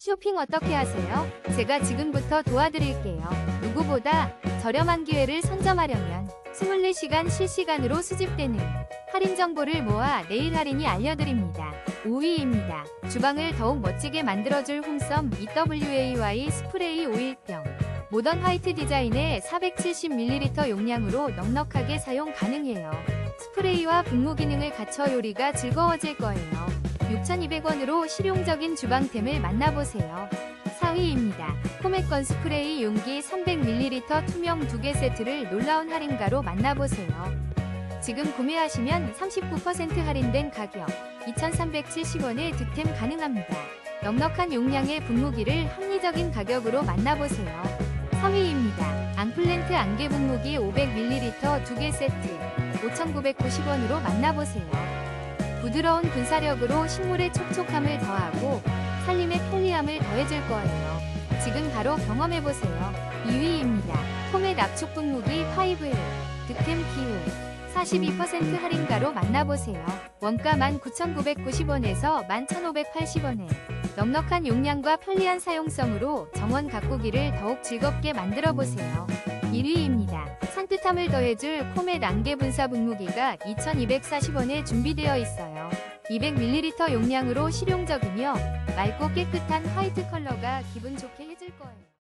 쇼핑 어떻게 하세요? 제가 지금부터 도와드릴게요. 누구보다 저렴한 기회를 선점하려면 24시간 실시간으로 수집되는 할인 정보를 모아 내일 할인이 알려드립니다. 5위입니다. 주방을 더욱 멋지게 만들어줄 홈썸 EWAY 스프레이 오일병. 모던 화이트 디자인의 470ml 용량으로 넉넉하게 사용 가능해요. 스프레이와 분무 기능을 갖춰 요리가 즐거워질 거예요. 6,200원으로 실용적인 주방템을 만나보세요. 4위입니다. 포메건 스프레이 용기 300ml 투명 2개 세트를 놀라운 할인가로 만나보세요. 지금 구매하시면 39% 할인된 가격 2,370원에 득템 가능합니다. 넉넉한 용량의 분무기를 합리적인 가격으로 만나보세요. 3위입니다. 앙플랜트 안개 분무기 500ml 2개 세트 5,990원으로 만나보세요. 부드러운 분사력으로 식물의 촉촉함을 더하고 살림의 편리함을 더해줄 거예요. 지금 바로 경험해보세요. 2위입니다. 포맷 압축 분무기 5회 득템 기후 42% 할인가로 만나보세요. 원가 19,990원에서 11,580원에 넉넉한 용량과 편리한 사용성으로 정원 가꾸기를 더욱 즐겁게 만들어보세요. 1위입니다. 산뜻함을 더해줄 코멧 안개 분사 분무기가 2,240원에 준비되어 있어요. 200ml 용량으로 실용적이며 맑고 깨끗한 화이트 컬러가 기분 좋게 해줄 거예요.